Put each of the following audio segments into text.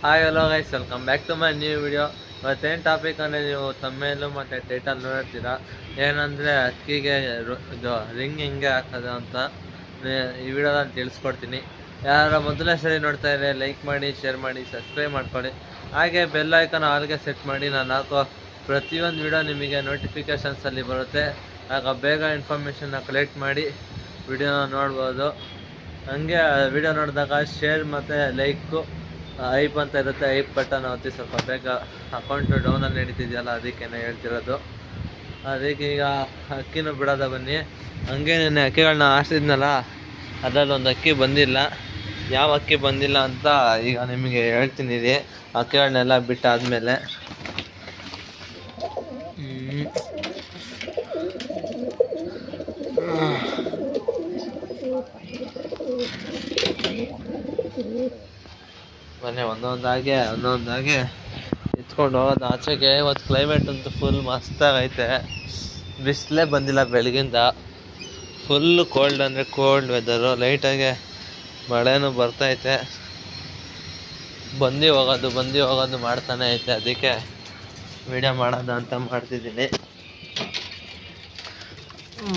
Hi hello guys welcome back to my new video ಇವತ್ತೇನು topic ಅಂದರೆ ನೀವು ತಮ್ಮೇಲು ಮತ್ತು ಟೈಟಲ್ ನೋಡ್ತೀರಾ ಏನಂದರೆ ಅಕ್ಕಿಗೆ ಇದು ರಿಂಗ್ ಹೆಂಗೆ ಹಾಕೋದು ಅಂತ ಈ ವಿಡಿಯೋದಲ್ಲಿ ತಿಳಿಸ್ಕೊಡ್ತೀನಿ. ಯಾರ ಮೊದಲನೇ ಸರಿ ನೋಡ್ತಾ ಇದ್ರೆ ಲೈಕ್ ಮಾಡಿ ಶೇರ್ ಮಾಡಿ ಸಬ್ಸ್ಕ್ರೈಬ್ ಮಾಡ್ಕೊಳ್ಳಿ. ಹಾಗೆ ಬೆಲ್ ಐಕನ್ ಆಲ್ಗೆ ಸೆಟ್ ಮಾಡಿ ನಾನು ಹಾಕೋ ಪ್ರತಿಯೊಂದು ವಿಡಿಯೋ ನಿಮಗೆ ನೋಟಿಫಿಕೇಷನ್ಸಲ್ಲಿ ಬರುತ್ತೆ. ಆಗ ಬೇಗ ಇನ್ಫಾರ್ಮೇಷನ್ನ ಕಲೆಕ್ಟ್ ಮಾಡಿ ವಿಡಿಯೋನ ನೋಡ್ಬೋದು. ಹಂಗೆ ವಿಡಿಯೋ ನೋಡಿದಾಗ ಶೇರ್ ಮತ್ತು ಲೈಕು ಐಪ್ ಅಂತ ಇರುತ್ತೆ, ಐಪ್ ಬಟನ್ ಒತ್ತಿ ಸ್ವಲ್ಪ ಬೇಗ ಅಕೌಂಟು ಡೌನಲ್ಲಿ ನಡೀತಿದೆಯಲ್ಲ, ಅದಕ್ಕೇನೆ ಹೇಳ್ತಿರೋದು. ಅದಕ್ಕೆ ಈಗ ಅಕ್ಕಿನೂ ಬಿಡೋದ ಬನ್ನಿ. ಹಂಗೆ ನೆನ್ನೆ ಅಕ್ಕಿಗಳನ್ನ ಆರಿಸಿದ್ನಲ್ಲ ಅದರಲ್ಲಿ ಒಂದು ಅಕ್ಕಿ ಬಂದಿಲ್ಲ. ಯಾವ ಅಕ್ಕಿ ಬಂದಿಲ್ಲ ಅಂತ ಈಗ ನಿಮಗೆ ಹೇಳ್ತೀನಿ ಅಕ್ಕಿಗಳನ್ನೆಲ್ಲ ಬಿಟ್ಟಾದಮೇಲೆ. ಹ್ಮ್. ಮೊನ್ನೆ ಒಂದೊಂದಾಗೆ ಒಂದೊಂದಾಗೆ ನಿಂತ್ಕೊಂಡು ಹೋಗೋದು ಆಚೆಗೆ. ಇವತ್ತು ಕ್ಲೈಮೇಟ್ ಅಂತೂ ಫುಲ್ ಮಸ್ತಾಗೈತೆ ಬಿಸಿಲೇ ಬಂದಿಲ್ಲ ಬೆಳಗಿಂದ. ಫುಲ್ಲು ಕೋಲ್ಡ್ ಅಂದರೆ ಕೋಲ್ಡ್ ವೆದರು ಲೈಟಾಗೆ ಮಳೆನೂ ಬರ್ತೈತೆ ಬಂದು ಹೋಗೋದು ಬಂದು ಹೋಗೋದು ಮಾಡ್ತಾನೆ ಐತೆ. ಅದಕ್ಕೆ ವಿಡಿಯೋ ಮಾಡೋದು ಅಂತ ಮಾಡ್ತಿದ್ದೀನಿ.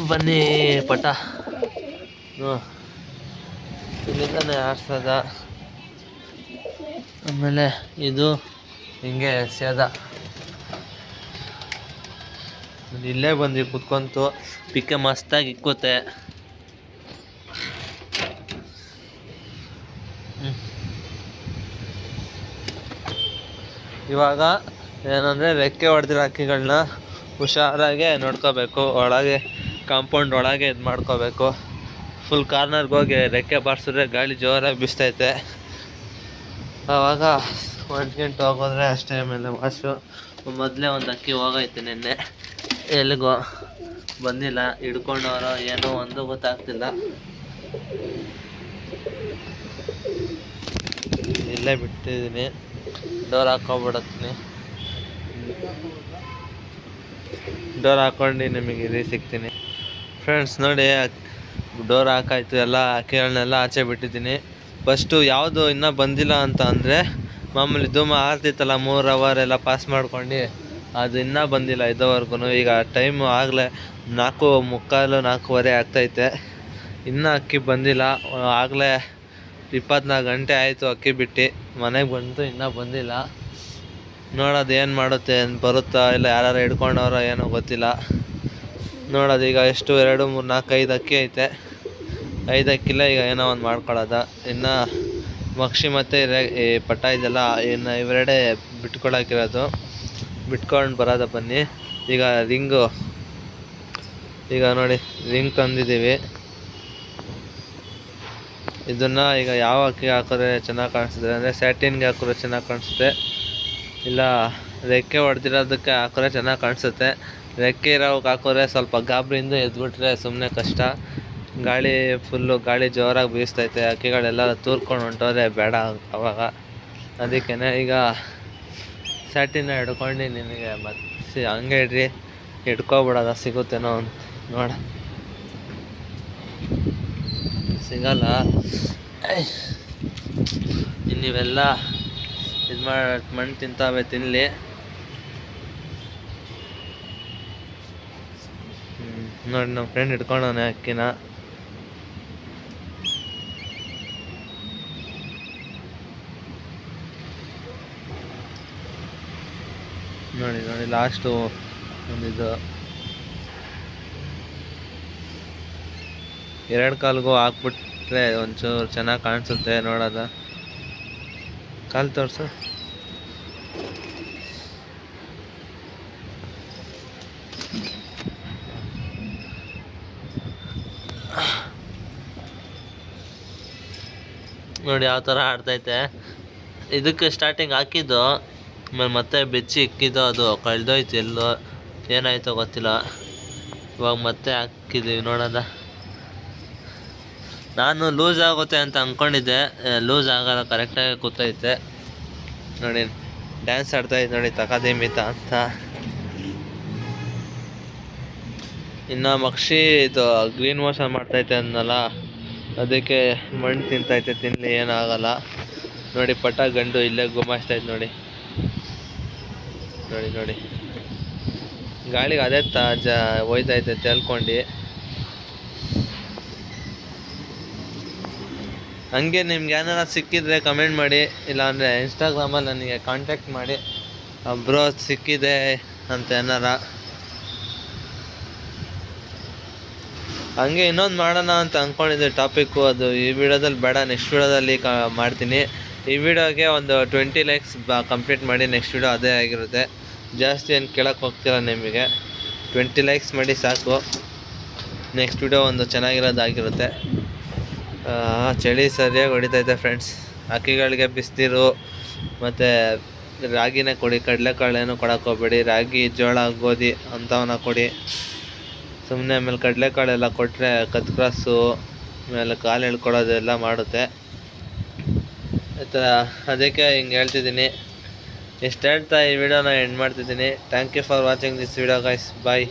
ಬನ್ನಿ ಪಟ. ಹ್ಞೂ ಇಲ್ಲಿಂದಾನೆ ಆಡ್ಸೋದ ಆಮೇಲೆ ಇದು ಹಿಂಗೆ ಸೇದ. ಇಲ್ಲೇ ಬಂದು ಕುತ್ಕೊಂತು. ಪಿಕ್ಕೆ ಮಸ್ತಾಗಿ ಇಕ್ಕುತ್ತೆ. ಇವಾಗ ಏನಂದರೆ ರೆಕ್ಕೆ ಹೊಡೆದಿರೋ ಹಕ್ಕಿಗಳನ್ನ ಹುಷಾರಾಗೆ ನೋಡ್ಕೋಬೇಕು. ಒಳಗೆ ಕಾಂಪೌಂಡ್ ಒಳಗೆ ಇದು ಮಾಡ್ಕೋಬೇಕು ಫುಲ್ ಕಾರ್ನರ್ಗೆ ಹೋಗಿ ರೆಕ್ಕೆ ಬಾರಿಸಿದ್ರೆ ಗಾಳಿ ಜೋರಾಗಿ ಬೀಸ್ತೈತೆ ಆವಾಗ ಹೊಂಟ್ಕೊಂಡು ಹೋಗೋದ್ರೆ ಅಷ್ಟೇ ಆಮೇಲೆ ವಾಶು ಮೊದಲೇ ಒಂದು ಅಕ್ಕಿ ಹೋಗೈತೆ ನಿನ್ನೆ. ಎಲ್ಲಿಗೋ ಬಂದಿಲ್ಲ. ಹಿಡ್ಕೊಂಡವರೋ ಏನೋ ಒಂದು ಗೊತ್ತಾಗ್ತಿಲ್ಲ. ಇಲ್ಲೇ ಬಿಟ್ಟಿದ್ದೀನಿ. ಡೋರ್ ಹಾಕೊಂಡ್ಬಿಡತ್ತೀನಿ ಡೋರ್ ಹಾಕೊಂಡು ನಿಮಗೆ ಇಲ್ಲಿ ಸಿಗ್ತೀನಿ. ಫ್ರೆಂಡ್ಸ್ ನೋಡಿ ಡೋರ್ ಹಾಕಾಯ್ತು. ಎಲ್ಲ ಅಕ್ಕಿಗಳನ್ನೆಲ್ಲ ಆಚೆ ಬಿಟ್ಟಿದ್ದೀನಿ. ಫಸ್ಟು ಯಾವುದು ಇನ್ನೂ ಬಂದಿಲ್ಲ ಅಂತ ಅಂದರೆ ಮಾಮೂಲಿ ಧೂಮ ಆರ್ತಿತ್ತಲ್ಲ ಮೂರು ಅವರ್ ಎಲ್ಲ ಪಾಸ್ ಮಾಡ್ಕೊಂಡು ಅದು ಇನ್ನೂ ಬಂದಿಲ್ಲ ಇದುವರೆಗೂ ಈಗ ಟೈಮು ಆಗಲೇ ನಾಲ್ಕು ಮುಕ್ಕಾಲು ನಾಲ್ಕೂವರೆ ಆಗ್ತೈತೆ. ಇನ್ನೂ ಅಕ್ಕಿ ಬಂದಿಲ್ಲ. ಆಗಲೇ ಇಪ್ಪತ್ನಾಲ್ಕು ಗಂಟೆ ಆಯಿತು ಅಕ್ಕಿ ಬಿಟ್ಟು. ಮನೆಗೆ ಬಂತು, ಇನ್ನೂ ಬಂದಿಲ್ಲ. ನೋಡೋದು ಏನು ಮಾಡುತ್ತೆ ಬರುತ್ತಾ, ಇಲ್ಲ ಯಾರು ಹಿಡ್ಕೊಂಡವ್ರೋ ಏನೋ ಗೊತ್ತಿಲ್ಲ. ನೋಡೋದು ಈಗ ಎಷ್ಟು, ಎರಡು, ಮೂರು, ನಾಲ್ಕೈದು ಅಕ್ಕಿ ಐತೆ. ಐದು ಅಕ್ಕಿಲ್ಲ ಈಗ ಏನೋ ಒಂದು ಮಾಡ್ಕೊಳ್ಳೋದ ಇನ್ನು ಮಕ್ಷಿ ಮತ್ತು ಪಟ್ಟ ಈ ಪಟ ಇದೆಲ್ಲ ಇನ್ನು ಇವೆರಡೇ ಬಿಟ್ಕೊಳಕಿರೋದು. ಬಿಟ್ಕೊಂಡು ಬರೋದ ಬನ್ನಿ. ಈಗ ರಿಂಗು, ಈಗ ನೋಡಿ, ರಿಂಗ್ ತಂದಿದ್ದೀವಿ. ಇದನ್ನು ಈಗ ಯಾವ ಅಕ್ಕಿ ಹಾಕಿದ್ರೆ ಚೆನ್ನಾಗಿ ಕಾಣಿಸ್ತದೆ ಅಂದರೆ ಸ್ಯಾಟಿನ್ಗೆ ಹಾಕಿದ್ರೆ ಚೆನ್ನಾಗಿ ಕಾಣಿಸುತ್ತೆ. ಇಲ್ಲ, ರೆಕ್ಕೆ ಹೊಡೆದಿರೋದಕ್ಕೆ ಹಾಕಿದ್ರೆ ಚೆನ್ನಾಗಿ ಕಾಣಿಸುತ್ತೆ. ರೆಕ್ಕೆ ಇರೋಕ್ಕೆ ಹಾಕಿದ್ರೆ ಸ್ವಲ್ಪ ಗಾಬರಿಯಿಂದ ಎದ್ಬಿಟ್ರೆ ಸುಮ್ಮನೆ ಕಷ್ಟ. ಗಾಳಿ ಫುಲ್ಲು ಗಾಳಿ ಜೋರಾಗಿ ಬೀಸ್ತೈತೆ ಹಕ್ಕಿಗಳೆಲ್ಲ ತೂರ್ಕೊಂಡು ಹೊಂಟೋದ್ರೆ ಬೇಡ ಅವಾಗ. ಅದಕ್ಕೇ ಈಗ ಸ್ಯಾಟಿನ ಹಿಡ್ಕೊಂಡು ನಿನಗೆ ಮತ್ತೆ ಹಂಗೆ ಇಡ್ರಿ, ಹಿಡ್ಕೊಬಿಡೋದ ಸಿಗುತ್ತೇನೋ ಅಂತ ನೋಡ. ಸಿಗಲ್ಲ. ನೀವೆಲ್ಲ ಇದು ಮಾಡಿ ಮಣ್ಣು ತಿಂತಾವೆ ತಿನ್ನಲಿ ನೋಡಿ ನಮ್ಮ ಫ್ರೆಂಡ್ ಹಿಡ್ಕೊಂಡವನೆ ಅಕ್ಕಿನ. ನೋಡಿ ನೋಡಿ ಲಾಸ್ಟು ಒಂದಿದು. ಎರಡು ಕಾಲ್ಗೂ ಹಾಕ್ಬಿಟ್ರೆ ಒಂಚೂರು ಚೆನ್ನಾಗಿ ಕಾಣಿಸುತ್ತೆ ನೋಡೋದ. ಕಾಲು ತೋರಿಸು. ನೋಡಿ, ಯಾವ ಥರ ಆಡ್ತೈತೆ. ಇದಕ್ಕೆ ಸ್ಟಾರ್ಟಿಂಗ್ ಹಾಕಿದ್ದು ಆಮೇಲೆ ಮತ್ತೆ ಬೆಚ್ಚಿ ಇಕ್ಕಿದ್ದು ಅದು ಕಳೆದೋಯ್ತು ಎಲ್ಲೋ, ಏನಾಯಿತೋ ಗೊತ್ತಿಲ್ಲ. ಇವಾಗ ಮತ್ತೆ ಹಾಕಿದ್ದೀವಿ ನೋಡೋದ ನಾನು ಲೂಸ್ ಆಗುತ್ತೆ ಅಂತ ಅಂದ್ಕೊಂಡಿದ್ದೆ ಲೂಸ್ ಆಗಲ್ಲ ಕರೆಕ್ಟಾಗಿ ಕೂತೈತೆ. ನೋಡಿ ಡ್ಯಾನ್ಸ್ ಆಡ್ತಾಯಿದ್ದು ನೋಡಿ ತಕದಿಮಿತ ಅಂತ. ಇನ್ನು ಮಕ್ಷಿ ಇದು ಗ್ರೀನ್ ಮೋಷನ್ ಮಾಡ್ತೈತೆ ಅಂದಲ್ಲ ಅದಕ್ಕೆ ಮಣ್ಣು ತಿಂತೈತೆ ತಿನ್ನಲಿ ಏನಾಗಲ್ಲ ನೋಡಿ, ಪಟ ಗಂಡು ಇಲ್ಲೇ ಗುಮಾಯಿಸ್ತಾ ಇದ್ ನೋಡಿ. ನೋಡಿ ನೋಡಿ. ಗಾಳಿಗೆ ಅದೇ ತಾಜ ಒಯ್ದೈತೆ ತೆಲ್ಕೊಂಡು. ಹಂಗೆ ನಿಮ್ಗೆ ಏನಾರ ಸಿಕ್ಕಿದ್ರೆ ಕಮೆಂಟ್ ಮಾಡಿ, ಇಲ್ಲಾಂದರೆ ಇನ್ಸ್ಟಾಗ್ರಾಮಲ್ಲಿ ನನಗೆ ಕಾಂಟ್ಯಾಕ್ಟ್ ಮಾಡಿ. ಬ್ರೋ ಸಿಕ್ಕಿದೆ ಅಂತ ಏನಾರ. ಹಂಗೆ ಇನ್ನೊಂದು ಮಾಡೋಣ ಅಂತ ಅಂದ್ಕೊಂಡಿದ್ದೆ ಟಾಪಿಕ್ಕು ಅದು ಈ ವಿಡಿಯೋದಲ್ಲಿ ಬೇಡ ನೆಕ್ಸ್ಟ್ ವಿಡಿಯೋದಲ್ಲಿ ಮಾಡ್ತೀನಿ. ಈ ವಿಡಿಯೋಗೆ ಒಂದು ಟ್ವೆಂಟಿ ಲೈಕ್ಸ್ ಬ ಕಂಪ್ಲೀಟ್ ಮಾಡಿ ನೆಕ್ಸ್ಟ್ ವಿಡಿಯೋ ಅದೇ ಆಗಿರುತ್ತೆ. ಜಾಸ್ತಿ ಏನು ಕೇಳೋಕ್ಕೆ ಹೋಗ್ತಿಲ್ಲ ನಿಮಗೆ. ಟ್ವೆಂಟಿ ಲೈಕ್ಸ್ ಮಾಡಿ ಸಾಕು. ನೆಕ್ಸ್ಟ್ ವಿಡಿಯೋ ಒಂದು ಚೆನ್ನಾಗಿರೋದಾಗಿರುತ್ತೆ ಚಳಿ ಸರಿಯಾಗಿ ಹೊಡಿತೈತೆ ಫ್ರೆಂಡ್ಸ್. ಅಕ್ಕಿಗಳಿಗೆ ಬಿಸಿನೀರು, ಮತ್ತು ರಾಗಿನೇ ಕೊಡಿ, ಕಡಲೆಕಾಳೇನು ಕೊಡೋಕೆ ಹೋಗ್ಬೇಡಿ. ರಾಗಿ, ಜೋಳ, ಗೋಧಿ ಅಂಥವನ್ನ ಕೊಡಿ. ಸುಮ್ಮನೆ ಆಮೇಲೆ ಕಡಲೆಕಾಳೆಲ್ಲ ಕೊಟ್ಟರೆ ಕತ್ಕ್ರಾಸು ಆಮೇಲೆ ಕಾಲು ಎಳ್ಕೊಡೋದೆಲ್ಲ ಮಾಡುತ್ತೆ. ಥರ ಅದಕ್ಕೆ ಹಿಂಗೆ ಹೇಳ್ತಿದ್ದೀನಿ. ಎಷ್ಟು ಹೇಳ್ತಾ ಈ ವಿಡಿಯೋನ ಎಂಡ್ ಮಾಡ್ತಿದ್ದೀನಿ. Thank you for watching this video guys bye